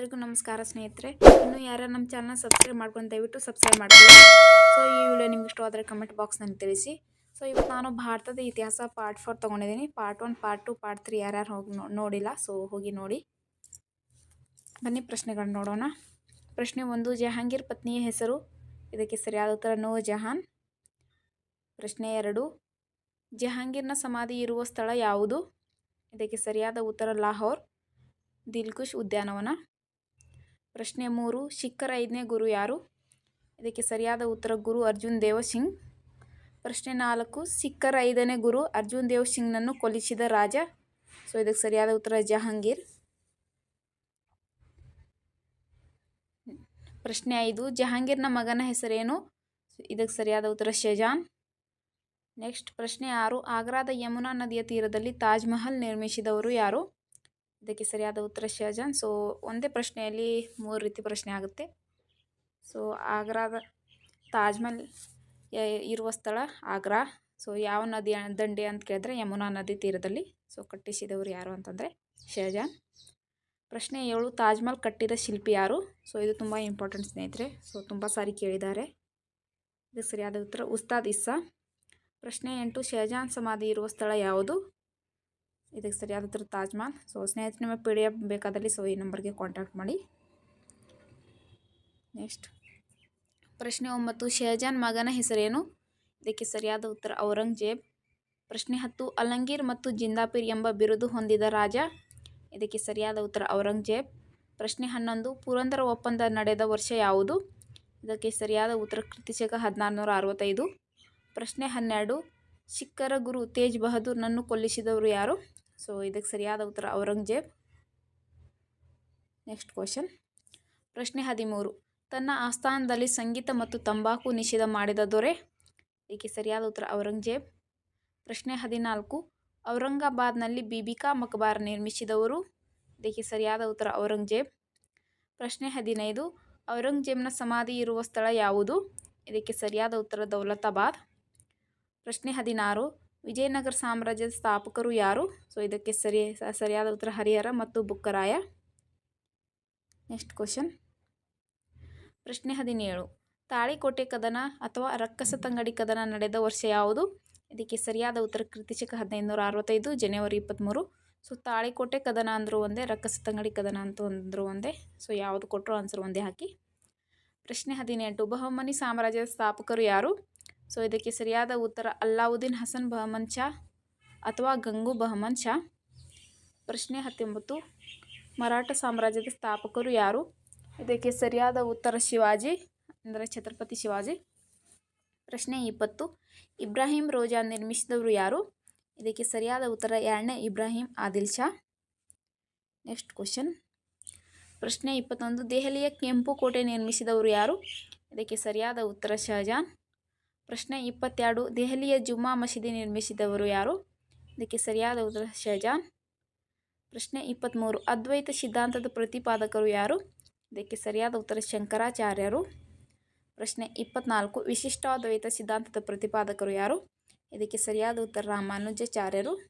ಎಲ್ಲರಿಗೂ ನಮಸ್ಕಾರ ಸ್ನೇಹಿತರೆ. ಇನ್ನು ಯಾರು ನಮ್ಮ ಚಾನಲ್ ಸಬ್ಸ್ಕ್ರೈಬ್ ಮಾಡ್ಕೊಂಡು ದಯವಿಟ್ಟು ಸಬ್ಸ್ಕ್ರೈಬ್ ಮಾಡ್ಕೊಳ್ಳಿ. ಸೊ ಈ ವಿಡಿಯೋ ನಿಮ್ಗೆ ಇಷ್ಟವಾದರೆ ಕಮೆಂಟ್ ಬಾಕ್ಸ್ನಲ್ಲಿ ತಿಳಿಸಿ. ಸೊ ಇವತ್ತು ನಾನು ಭಾರತದ ಇತಿಹಾಸ ಪಾರ್ಟ್ ಫೋರ್ ತೊಗೊಂಡಿದ್ದೀನಿ. Part one part two part three ಯಾರ್ಯಾರು ಹೋಗಿ ನೋಡಿಲ್ಲ. ಸೊ ಹೋಗಿ ನೋಡಿ. ಬನ್ನಿ ಪ್ರಶ್ನೆಗಳನ್ನ ನೋಡೋಣ. ಪ್ರಶ್ನೆ ಒಂದು, ಜಹಾಂಗೀರ್ ಪತ್ನಿಯ ಹೆಸರು. ಇದಕ್ಕೆ ಸರಿಯಾದ ಉತ್ತರ, ನೋ ಜಹಾನ್. ಪ್ರಶ್ನೆ ಎರಡು, ಜಹಾಂಗೀರ್ನ ಸಮಾಧಿ ಇರುವ ಸ್ಥಳ ಯಾವುದು? ಇದಕ್ಕೆ ಸರಿಯಾದ ಉತ್ತರ, ಲಾಹೋರ್. ದಿಲ್ಕುಶ್ ಉದ್ಯಾನವನ. ಪ್ರಶ್ನೆ ಮೂರು ಸಿಖ್ಖರ ಐದನೇ ಗುರು ಯಾರು? ಇದಕ್ಕೆ ಸರಿಯಾದ ಉತ್ತರ ಗುರು ಅರ್ಜುನ್ ದೇವ ಸಿಂಗ್ ಪ್ರಶ್ನೆ ನಾಲ್ಕು ಸಿಖ್ಖರ ಐದನೇ ಗುರು ಅರ್ಜುನ್ ದೇವ್ ಸಿಂಗ್ನನ್ನು ಕೊಲಿಸಿದ ರಾಜ? ಸೊ, ಇದಕ್ಕೆ ಸರಿಯಾದ ಉತ್ತರ ಜಹಾಂಗೀರ್. ಪ್ರಶ್ನೆ ಐದು, ಜಹಾಂಗೀರ್ನ ಮಗನ ಹೆಸರೇನು? ಇದಕ್ಕೆ ಸರಿಯಾದ ಉತ್ತರ ಶೆಜಾನ್. ನೆಕ್ಸ್ಟ್ ಪ್ರಶ್ನೆ ಆರು, ಆಗ್ರಾದ ಯಮುನಾ ನದಿಯ ತೀರದಲ್ಲಿ ತಾಜ್ ಮಹಲ್ ನಿರ್ಮಿಸಿದವರು ಯಾರು? ಇದಕ್ಕೆ ಸರಿಯಾದ ಉತ್ತರ ಶಹಜಾನ್ ಸೊ ಒಂದೇ ಪ್ರಶ್ನೆಯಲ್ಲಿ ಮೂರು ರೀತಿ ಪ್ರಶ್ನೆ ಆಗುತ್ತೆ. ಸೊ ಆಗ್ರಾದ ತಾಜ್ಮಹಲ್ ಇರುವ ಸ್ಥಳ ಆಗ್ರಾ. ಸೊ ಯಾವ ನದಿಯ ದಂಡೆ ಅಂತ ಕೇಳಿದ್ರೆ ಯಮುನಾ ನದಿ ತೀರದಲ್ಲಿ. ಸೊ ಕಟ್ಟಿಸಿದವರು ಯಾರು ಅಂತಂದರೆ ಶಹಜಾನ್ ಪ್ರಶ್ನೆ ಏಳು ತಾಜ್ಮಹಲ್ ಕಟ್ಟಿದ ಶಿಲ್ಪಿ ಯಾರು? ಸೊ ಇದು ತುಂಬ ಇಂಪಾರ್ಟೆಂಟ್ ಸ್ನೇಹಿತರೆ. ಸೊ ತುಂಬ ಸಾರಿ ಕೇಳಿದ್ದಾರೆ. ಇದಕ್ಕೆ ಸರಿಯಾದ ಉತ್ತರ ಉಸ್ತಾದ್ ಇಸ್ಸಾ. ಪ್ರಶ್ನೆ ಎಂಟು ಶಹಜಾನ್ ಸಮಾಧಿ ಇರುವ ಸ್ಥಳ ಯಾವುದು? ಇದಕ್ಕೆ ಸರಿಯಾದ ಉತ್ತರ ತಾಜ್ ಮಹಲ್. ಸೊ ಸ್ನೇಹಿತರೆ ನಿಮಗೆ ಪಿ ಡಿ ಎಫ್ ಬೇಕಾದಲ್ಲಿ ಸೊ ಈ ನಂಬರ್ಗೆ ಕಾಂಟ್ಯಾಕ್ಟ್ ಮಾಡಿ. ನೆಕ್ಸ್ಟ್ ಪ್ರಶ್ನೆ ಒಂಬತ್ತು, ಶಹಜಾನ್ ಮಗನ ಹೆಸರೇನು? ಇದಕ್ಕೆ ಸರಿಯಾದ ಉತ್ತರ ಔರಂಗಜೇಬ್. ಪ್ರಶ್ನೆ ಹತ್ತು, ಅಲಂಗೀರ್ ಮತ್ತು ಜಿಂದಾಪೀರ್ ಎಂಬ ಬಿರುದು ಹೊಂದಿದ ರಾಜ? ಇದಕ್ಕೆ ಸರಿಯಾದ ಉತ್ತರ ಔರಂಗಜೇಬ್. ಪ್ರಶ್ನೆ ಹನ್ನೊಂದು, ಪುರಂದರ ಒಪ್ಪಂದ ನಡೆದ ವರ್ಷ ಯಾವುದು? ಇದಕ್ಕೆ ಸರಿಯಾದ ಉತ್ತರ ಕೃತಿಶಕ ಹದಿನಾರುನೂರ ಅರವತ್ತೈದು. ಪ್ರಶ್ನೆ ಹನ್ನೆರಡು ಸಿಖ್ಖರ ಗುರು ತೇಜ್ ಬಹದ್ದೂರ್ನನ್ನು ಕೊಲ್ಲಿಸಿದವರು ಯಾರು? ಸೊ ಇದಕ್ಕೆ ಸರಿಯಾದ ಉತ್ತರ ಔರಂಗಜೇಬ್. ನೆಕ್ಸ್ಟ್ ಕ್ವಶನ್ ಪ್ರಶ್ನೆ ಹದಿಮೂರು. ತನ್ನ ಆಸ್ಥಾನದಲ್ಲಿ ಸಂಗೀತ ಮತ್ತು ತಂಬಾಕು ನಿಷೇಧ ಮಾಡಿದ ದೊರೆ ಇದಕ್ಕೆ ಸರಿಯಾದ ಉತ್ತರ ಔರಂಗಜೇಬ್. ಪ್ರಶ್ನೆ ಹದಿನಾಲ್ಕು. ಔರಂಗಾಬಾದ್ನಲ್ಲಿ ಬಿಬಿಕಾ ಮಕ್ಬಾರ್ ನಿರ್ಮಿಸಿದವರು ಇದಕ್ಕೆ ಸರಿಯಾದ ಉತ್ತರ ಔರಂಗಜೇಬ್. ಪ್ರಶ್ನೆ ಹದಿನೈದು. ಔರಂಗಜೇಬ್ನ ಸಮಾಧಿ ಇರುವ ಸ್ಥಳ ಯಾವುದು? ಇದಕ್ಕೆ ಸರಿಯಾದ ಉತ್ತರ ದೌಲತಾಬಾದ್. ಪ್ರಶ್ನೆ ಹದಿನಾರು. ವಿಜಯನಗರ ಸಾಮ್ರಾಜ್ಯದ ಸ್ಥಾಪಕರು ಯಾರು? ಸೊ ಇದಕ್ಕೆ ಸರಿ, ಸರಿಯಾದ ಉತ್ತರ ಹರಿಹರ ಮತ್ತು ಬುಕ್ಕರಾಯ. ನೆಕ್ಸ್ಟ್ ಕ್ವಶನ್ ಪ್ರಶ್ನೆ ಹದಿನೇಳು. ತಾಳಿಕೋಟೆ ಕದನ ಅಥವಾ ರಕ್ಕಸ ತಂಗಡಿ ಕದನ ನಡೆದ ವರ್ಷ ಯಾವುದು? ಇದಕ್ಕೆ ಸರಿಯಾದ ಉತ್ತರ ಕೃತಿಶಕ ಹದಿನೈದುನೂರ ಅರವತ್ತೈದು ಜನವರಿ ಇಪ್ಪತ್ತ್ಮೂರು ಸೊ ತಾಳಿಕೋಟೆ ಕದನ ಅಂದರೂ ಒಂದೇ, ರಕ್ಕಸ ತಂಗಡಿ ಕದನ ಅಂತ ಅಂದರೂ ಒಂದೇ. ಸೊ ಯಾವುದು ಕೊಟ್ಟರು ಆನ್ಸರ್ ಒಂದೇ ಹಾಕಿ. ಪ್ರಶ್ನೆ ಹದಿನೆಂಟು. ಬಹಮನಿ ಸಾಮ್ರಾಜ್ಯದ ಸ್ಥಾಪಕರು ಯಾರು? ಸೊ ಇದಕ್ಕೆ ಸರಿಯಾದ ಉತ್ತರ ಅಲ್ಲಾವುದ್ದೀನ್ ಹಸನ್ ಬಹಮನ್ ಶಾ ಅಥವಾ ಗಂಗು ಬಹಮನ್ ಶಾ ಪ್ರಶ್ನೆ ಹತ್ತೊಂಬತ್ತು. ಮರಾಠ ಸಾಮ್ರಾಜ್ಯದ ಸ್ಥಾಪಕರು ಯಾರು? ಇದಕ್ಕೆ ಸರಿಯಾದ ಉತ್ತರ ಶಿವಾಜಿ, ಅಂದರೆ ಛತ್ರಪತಿ ಶಿವಾಜಿ. ಪ್ರಶ್ನೆ ಇಪ್ಪತ್ತು. ಇಬ್ರಾಹಿಂ ರೋಜಾ ನಿರ್ಮಿಸಿದವರು ಯಾರು? ಇದಕ್ಕೆ ಸರಿಯಾದ ಉತ್ತರ ಎರಡನೇ ಇಬ್ರಾಹಿಂ ಆದಿಲ್ ಶಾ ನೆಕ್ಸ್ಟ್ ಕ್ವಶನ್. ಪ್ರಶ್ನೆ ಇಪ್ಪತ್ತೊಂದು. ದೆಹಲಿಯ ಕೆಂಪು ಕೋಟೆ ನಿರ್ಮಿಸಿದವರು ಯಾರು? ಇದಕ್ಕೆ ಸರಿಯಾದ ಉತ್ತರ ಶಹಜಾನ್ ಪ್ರಶ್ನೆ ಇಪ್ಪತ್ತೆರಡು. ದೆಹಲಿಯ ಜುಮ್ಮಾ ಮಸೀದಿ ನಿರ್ಮಿಸಿದವರು ಯಾರು? ಇದಕ್ಕೆ ಸರಿಯಾದ ಉತ್ತರ ಶಹಜಾನ್. ಪ್ರಶ್ನೆ ಇಪ್ಪತ್ತ್ಮೂರು ಅದ್ವೈತ ಸಿದ್ಧಾಂತದ ಪ್ರತಿಪಾದಕರು ಯಾರು? ಇದಕ್ಕೆ ಸರಿಯಾದ ಉತ್ತರ ಶಂಕರಾಚಾರ್ಯರು. ಪ್ರಶ್ನೆ ಇಪ್ಪತ್ನಾಲ್ಕು. ವಿಶಿಷ್ಟಾದ್ವೈತ ಸಿದ್ಧಾಂತದ ಪ್ರತಿಪಾದಕರು ಯಾರು? ಇದಕ್ಕೆ ಸರಿಯಾದ ಉತ್ತರ ರಾಮಾನುಜಾಚಾರ್ಯರು.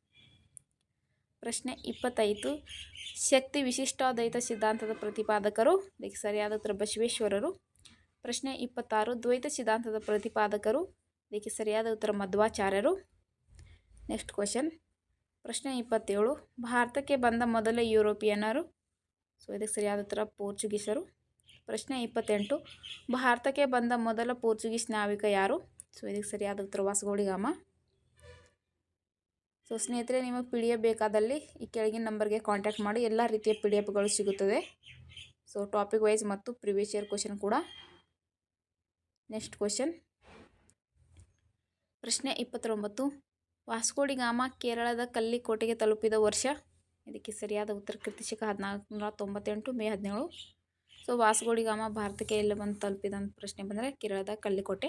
ಪ್ರಶ್ನೆ ಇಪ್ಪತ್ತೈದು. ಶಕ್ತಿ ವಿಶಿಷ್ಟಾದ್ವೈತ ಸಿದ್ಧಾಂತದ ಪ್ರತಿಪಾದಕರು. ಇದಕ್ಕೆ ಸರಿಯಾದ ಉತ್ತರ ಬಸವೇಶ್ವರರು. ಪ್ರಶ್ನೆ ಇಪ್ಪತ್ತಾರು. ದ್ವೈತ ಸಿದ್ಧಾಂತದ ಪ್ರತಿಪಾದಕರು, ಇದಕ್ಕೆ ಸರಿಯಾದ ಉತ್ತರ ಮಧ್ವಾಚಾರ್ಯರು. ನೆಕ್ಸ್ಟ್ ಕ್ವಶನ್ ಪ್ರಶ್ನೆ ಇಪ್ಪತ್ತೇಳು. ಭಾರತಕ್ಕೆ ಬಂದ ಮೊದಲ ಯುರೋಪಿಯನ್ನರು ಸೊ ಇದಕ್ಕೆ ಸರಿಯಾದ ಉತ್ತರ ಪೋರ್ಚುಗೀಸರು. ಪ್ರಶ್ನೆ ಇಪ್ಪತ್ತೆಂಟು. ಭಾರತಕ್ಕೆ ಬಂದ ಮೊದಲ ಪೋರ್ಚುಗೀಸ್ ನಾವಿಕ ಯಾರು? ಸೊ ಇದಕ್ಕೆ ಸರಿಯಾದ ಉತ್ತರ ವಾಸಗೋಳಿಗಾಮ ಸೊ ಸ್ನೇಹಿತರೆ ನಿಮಗೆ ಪಿ ಡಿ ಎಫ್ ಬೇಕಾದಲ್ಲಿ ಈ ಕೆಳಗಿನ ನಂಬರ್ಗೆ ಕಾಂಟ್ಯಾಕ್ಟ್ ಮಾಡಿ, ಎಲ್ಲ ರೀತಿಯ ಪಿ ಡಿ ಎಫ್ಗಳು ಸಿಗುತ್ತದೆ. ಸೊ ಟಾಪಿಕ್ ವೈಸ್ ಮತ್ತು ಪ್ರಿವಿಯಸ್ ಇಯರ್ ಕ್ವಶನ್ ಕೂಡ. ನೆಕ್ಸ್ಟ್ ಕ್ವಶನ್ ಪ್ರಶ್ನೆ ಇಪ್ಪತ್ತೊಂಬತ್ತು. ವಾಸ್ಕೋಡಿಗಾಮ ಕೇರಳದ ಕಲ್ಲಿಕೋಟೆಗೆ ತಲುಪಿದ ವರ್ಷ? ಇದಕ್ಕೆ ಸರಿಯಾದ ಉತ್ತರ ಕೃತಿಶಕ ಹದಿನಾಲ್ಕುನೂರ ತೊಂಬತ್ತೆಂಟು ಮೇ ಹದಿನೇಳು. ಸೊ ವಾಸಗೋಡಿಗಾಮ ಭಾರತಕ್ಕೆ ಎಲ್ಲಿ ಬಂದು ತಲುಪಿದಂಥ ಪ್ರಶ್ನೆ ಬಂದರೆ ಕೇರಳದ ಕಲ್ಲಿಕೋಟೆ.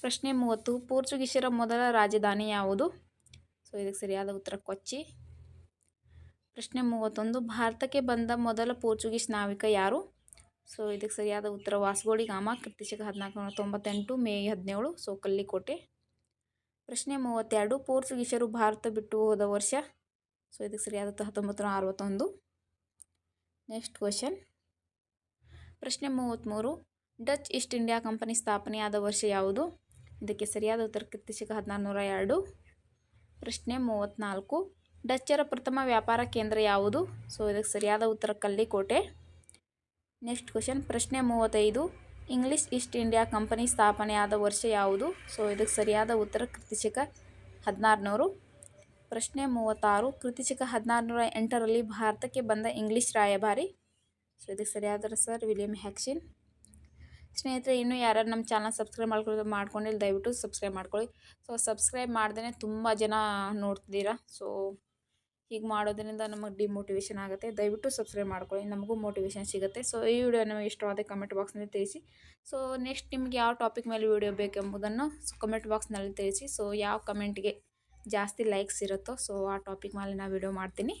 ಪ್ರಶ್ನೆ ಮೂವತ್ತು. ಪೋರ್ಚುಗೀಸರ ಮೊದಲ ರಾಜಧಾನಿ ಯಾವುದು? ಸೊ ಇದಕ್ಕೆ ಸರಿಯಾದ ಉತ್ತರ ಕೊಚ್ಚಿ. ಪ್ರಶ್ನೆ ಮೂವತ್ತೊಂದು. ಭಾರತಕ್ಕೆ ಬಂದ ಮೊದಲ ಪೋರ್ಚುಗೀಸ್ ನಾವಿಕ ಯಾರು? ಸೊ ಇದಕ್ಕೆ ಸರಿಯಾದ ಉತ್ತರ ವಾಸ್ಗೋಡಿಗಾಮ ಕೃತಿಶಕ ಹದಿನಾಲ್ಕುನೂರ ತೊಂಬತ್ತೆಂಟು, ಮೇ ಹದಿನೇಳು ಸೊ ಕಲ್ಲಿಕೋಟೆ ಪ್ರಶ್ನೆ ಮೂವತ್ತೆರಡು, ಪೋರ್ಚುಗೀಸರು ಭಾರತ ಬಿಟ್ಟು ಹೋದ ವರ್ಷ? ಸೊ ಇದಕ್ಕೆ ಸರಿಯಾದ ಹತ್ತೊಂಬತ್ತು ನೂರ ಅರವತ್ತೊಂದು. ನೆಕ್ಸ್ಟ್ ಕ್ವಶನ್ ಪ್ರಶ್ನೆ ಮೂವತ್ತ್ಮೂರು ಡಚ್ ಈಸ್ಟ್ ಇಂಡಿಯಾ ಕಂಪನಿ ಸ್ಥಾಪನೆಯಾದ ವರ್ಷ ಯಾವುದು? ಇದಕ್ಕೆ ಸರಿಯಾದ ಉತ್ತರ ಕೃತಿಶಕ ಹದಿನಾರು ನೂರ ಎರಡು. ಪ್ರಶ್ನೆ ಮೂವತ್ತ್ನಾಲ್ಕು ಡಚ್ಚರ ಪ್ರಥಮ ವ್ಯಾಪಾರ ಕೇಂದ್ರ ಯಾವುದು? ಸೊ ಇದಕ್ಕೆ ಸರಿಯಾದ ಉತ್ತರ ಕಲ್ಲಿಕೋಟೆ. ನೆಕ್ಸ್ಟ್ ಕ್ವಶನ್ ಪ್ರಶ್ನೆ ಮೂವತ್ತೈದು. ಇಂಗ್ಲಿಷ್ ಈಸ್ಟ್ ಇಂಡಿಯಾ ಕಂಪನಿ ಸ್ಥಾಪನೆಯಾದ ವರ್ಷ ಯಾವುದು? ಸೊ ಇದಕ್ಕೆ ಸರಿಯಾದ ಉತ್ತರ ಕೃತಿಶಕ ಹದಿನಾರುನೂರು. ಪ್ರಶ್ನೆ ಮೂವತ್ತಾರು. ಕೃತಿಶಕ ಹದಿನಾರುನೂರ ಎಂಟರಲ್ಲಿ ಭಾರತಕ್ಕೆ ಬಂದ ಇಂಗ್ಲಿಷ್ ರಾಯಭಾರಿ. ಸೊ ಇದಕ್ಕೆ ಸರಿಯಾದ ಸರ್ ವಿಲಿಯಂ ಹ್ಯಾಕ್ಸಿನ್ ಸ್ನೇಹಿತರೆ, ಇನ್ನೂ ಯಾರು ನಮ್ಮ ಚಾನಲ್ ಸಬ್ಸ್ಕ್ರೈಬ್ ಮಾಡ್ಕೊಳ್ಳೋದು ಮಾಡ್ಕೊಂಡಿಲ್ಲ, ದಯವಿಟ್ಟು ಸಬ್ಸ್ಕ್ರೈಬ್ ಮಾಡ್ಕೊಳ್ಳಿ. ಸೊ ಸಬ್ಸ್ಕ್ರೈಬ್ ಮಾಡ್ದೇ ತುಂಬ ಜನ ನೋಡ್ತಿದ್ದೀರಾ. ಸೊ ಹೀಗೆ ಮಾಡೋದ್ರಿಂದ ನಮಗೆ ಡಿಮೋಟಿವೇಶನ್ ಆಗುತ್ತೆ. ದಯವಿಟ್ಟು ಸಬ್ಸ್ಕ್ರೈಬ್ ಮಾಡ್ಕೊಳ್ಳಿ. ನಮಗೂ ಮೋಟಿವೇಶನ್ ಸಿಗುತ್ತೆ. ಸೊ ಈ ವಿಡಿಯೋ ನಿಮಗೆ ಇಷ್ಟವಾದ ಕಮೆಂಟ್ ಬಾಕ್ಸ್ನಲ್ಲಿ ತಿಳಿಸಿ. ಸೊ ನೆಕ್ಸ್ಟ್ ನಿಮಗೆ ಯಾವ ಟಾಪಿಕ್ ಮೇಲೆ ವಿಡಿಯೋ ಬೇಕೆಂಬುದನ್ನು ಕಮೆಂಟ್ ಬಾಕ್ಸ್ನಲ್ಲಿ ತಿಳಿಸಿ. ಸೊ ಯಾವ ಕಮೆಂಟ್ಗೆ ಜಾಸ್ತಿ ಲೈಕ್ಸ್ ಇರುತ್ತೋ ಸೊ ಆ ಟಾಪಿಕ್ ಮೇಲೆ ನಾನು ವಿಡಿಯೋ ಮಾಡ್ತೀನಿ.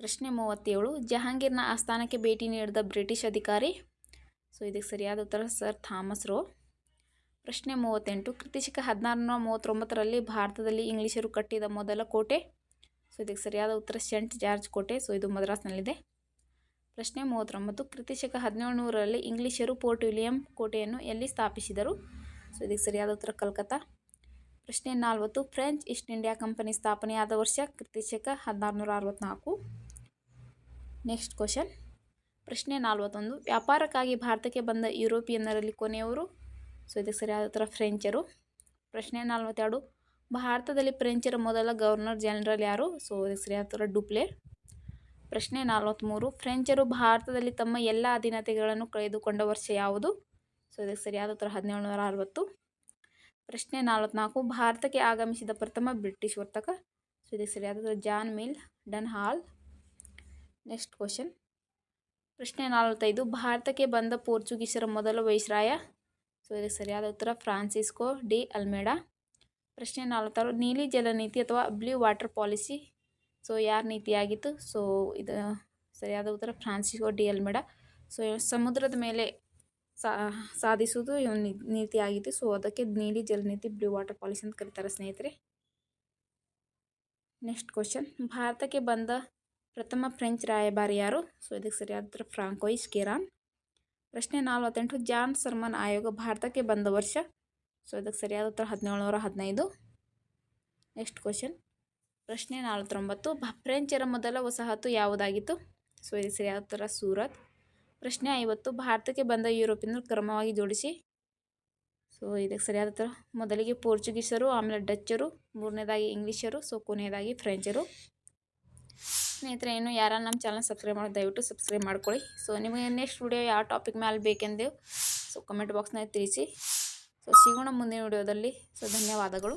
ಪ್ರಶ್ನೆ ಮೂವತ್ತೇಳು. ಜಹಾಂಗೀರ್ನ ಆಸ್ಥಾನಕ್ಕೆ ಭೇಟಿ ನೀಡಿದ ಬ್ರಿಟಿಷ್ ಅಧಿಕಾರಿ? ಸೊ ಇದಕ್ಕೆ ಸರಿಯಾದ ಉತ್ತರ ಸರ್ ಥಾಮಸ್ ರೋ. ಪ್ರಶ್ನೆ ಮೂವತ್ತೆಂಟು. ಕೃತಿಶಕ ಹದಿನಾರುನೂರ ಮೂವತ್ತೊಂಬತ್ತರಲ್ಲಿ ಭಾರತದಲ್ಲಿ ಇಂಗ್ಲಿಷರು ಕಟ್ಟಿದ ಮೊದಲ ಕೋಟೆ. ಸೊ, ಇದಕ್ಕೆ ಸರಿಯಾದ ಉತ್ತರ ಸೆಂಟ್ ಜಾರ್ಜ್ ಕೋಟೆ. ಸೊ, ಇದು ಮದ್ರಾಸ್ನಲ್ಲಿದೆ. ಪ್ರಶ್ನೆ ಮೂವತ್ತೊಂಬತ್ತು. ಕೃತಿಶಕ ಹದಿನೇಳು ನೂರರಲ್ಲಿ ಇಂಗ್ಲಿಷರು ಪೋರ್ಟ್ ವಿಲಿಯಂ ಕೋಟೆಯನ್ನು ಎಲ್ಲಿ ಸ್ಥಾಪಿಸಿದರು? ಸೊ, ಇದಕ್ಕೆ ಸರಿಯಾದ ಉತ್ತರ ಕಲ್ಕತ್ತಾ. ಪ್ರಶ್ನೆ ನಾಲ್ವತ್ತು. ಫ್ರೆಂಚ್ ಈಸ್ಟ್ ಇಂಡಿಯಾ ಕಂಪನಿ ಸ್ಥಾಪನೆಯಾದ ವರ್ಷ ಕೃತಿಶಕ ಹದಿನಾರುನೂರ ಅರವತ್ತ್ನಾಲ್ಕು ನೆಕ್ಸ್ಟ್ ಕ್ವಶನ್. ಪ್ರಶ್ನೆ ನಲ್ವತ್ತೊಂದು. ವ್ಯಾಪಾರಕ್ಕಾಗಿ ಭಾರತಕ್ಕೆ ಬಂದ ಯುರೋಪಿಯನ್ನರಲ್ಲಿ ಕೊನೆಯವರು? ಸೊ ಇದಕ್ಕೆ ಸರಿಯಾದ ಉತ್ತರ ಫ್ರೆಂಚರು. ಪ್ರಶ್ನೆ ನಲ್ವತ್ತೆರಡು. ಭಾರತದಲ್ಲಿ ಫ್ರೆಂಚರ ಮೊದಲ ಗವರ್ನರ್ ಜನರಲ್ ಯಾರು? ಸೊ ಇದಕ್ಕೆ ಸರಿಯಾದ ಉತ್ತರ ಡುಪ್ಲೆ. ಪ್ರಶ್ನೆ ನಲವತ್ತ್ಮೂರು ಫ್ರೆಂಚರು ಭಾರತದಲ್ಲಿ ತಮ್ಮ ಎಲ್ಲ ಅಧೀನತೆಗಳನ್ನು ಕಳೆದುಕೊಂಡ ವರ್ಷ ಯಾವುದು? ಸೊ ಇದಕ್ಕೆ ಸರಿಯಾದ ಉತ್ತರ ಹದಿನೇಳುನೂರ ಅರವತ್ತು. ಪ್ರಶ್ನೆ ನಲ್ವತ್ನಾಲ್ಕು. ಭಾರತಕ್ಕೆ ಆಗಮಿಸಿದ ಪ್ರಥಮ ಬ್ರಿಟಿಷ್ ವರ್ತಕ? ಸೊ ಇದಕ್ಕೆ ಸರಿಯಾದ ಉತ್ತರ ಜಾನ್ ಮಿಲ್ ಡನ್ ಹಾಲ್. Next question. ಪ್ರಶ್ನೆ ನಲವತ್ತೈದು. ಭಾರತಕ್ಕೆ ಬಂದ ಪೋರ್ಚುಗೀಸರ ಮೊದಲ ವೈಸ್ರಾಯ? ಸೊ ಇದಕ್ಕೆ ಸರಿಯಾದ ಉತ್ತರ ಫ್ರಾನ್ಸಿಸ್ಕೋ ಡಿ ಅಲ್ಮೇಡಾ. ಪ್ರಶ್ನೆ ನಲವತ್ತಾರು, ನೀಲಿ ಜಲ ನೀತಿ ಅಥವಾ ಬ್ಲೂ ವಾಟರ್ ಪಾಲಿಸಿ? ಸೊ ಯಾರ ನೀತಿಯಾಗಿತ್ತು ಸೊ ಇದು ಸರಿಯಾದ ಉತ್ತರ ಫ್ರಾನ್ಸಿಸ್ಕೋ ಡಿ ಅಲ್ಮೇಡಾ. ಸೊ ಸಮುದ್ರದ ಮೇಲೆ ಸಾಧಿಸುವುದು ನೀತಿ ಆಗಿತ್ತು. ಸೊ ಅದಕ್ಕೆ ನೀಲಿ ಜಲ ನೀತಿ, ಬ್ಲೂ ವಾಟರ್ ಪಾಲಿಸಿ ಅಂತ ಕರೀತಾರೆ ಸ್ನೇಹಿತರೆ. ನೆಕ್ಸ್ಟ್ ಕ್ವಶನ್, ಭಾರತಕ್ಕೆ ಬಂದ ಪ್ರಥಮ ಫ್ರೆಂಚ್ ರಾಯಭಾರಿ ಯಾರು? ಸೊ ಇದಕ್ಕೆ ಸರಿಯಾದ ಉತ್ತರ ಫ್ರಾಂಕೋಯಿಸ್ ಕೇರಾನ್ ಪ್ರಶ್ನೆ ನಲವತ್ತೆಂಟು, ಜಾನ್ ಸರ್ಮನ್ ಆಯೋಗ ಭಾರತಕ್ಕೆ ಬಂದ ವರ್ಷ. ಸೊ ಇದಕ್ಕೆ ಸರಿಯಾದ ಉತ್ತರ ಹದಿನೇಳುನೂರ ಹದಿನೈದು. ನೆಕ್ಸ್ಟ್ ಕ್ವಶನ್ ಪ್ರಶ್ನೆ ನಲವತ್ತೊಂಬತ್ತು ಫ್ರೆಂಚರ ಮೊದಲ ವಸಾಹತು ಯಾವುದಾಗಿತ್ತು? ಸೊ ಇದಕ್ಕೆ ಸರಿಯಾದ ಉತ್ತರ ಸೂರತ್. ಪ್ರಶ್ನೆ ಐವತ್ತು, ಭಾರತಕ್ಕೆ ಬಂದ ಯುರೋಪಿನ ಕ್ರಮವಾಗಿ ಜೋಡಿಸಿ. ಸೊ ಇದಕ್ಕೆ ಸರಿಯಾದ ಉತ್ತರ ಮೊದಲಿಗೆ ಪೋರ್ಚುಗೀಸರು, ಆಮೇಲೆ ಡಚ್ಚರು, ಮೂರನೇದಾಗಿ ಇಂಗ್ಲೀಷರು ಸೊ ಕೊನೆಯದಾಗಿ ಫ್ರೆಂಚರು. ಸ್ನೇಹಿತರೆ ಏನು ಯಾರು ನಮ್ಮ ಚಾನಲ್ ಸಬ್ಸ್ಕ್ರೈಬ್ ಮಾಡಿ ದಯವಿಟ್ಟು ಸಬ್ಸ್ಕ್ರೈಬ್ ಮಾಡ್ಕೊಳ್ಳಿ. ಸೊ ನಿಮಗೆ ನೆಕ್ಸ್ಟ್ ವಿಡಿಯೋ ಯಾವ ಟಾಪಿಕ್ ಮೇಲೆ ಬೇಕೆಂದು ಸೊ ಕಮೆಂಟ್ ಬಾಕ್ಸ್ನಲ್ಲಿ ತಿಳಿಸಿ. ಸೊ ಸಿಗೋಣ ಮುಂದಿನ ವಿಡಿಯೋದಲ್ಲಿ ಸೊ ಧನ್ಯವಾದಗಳು.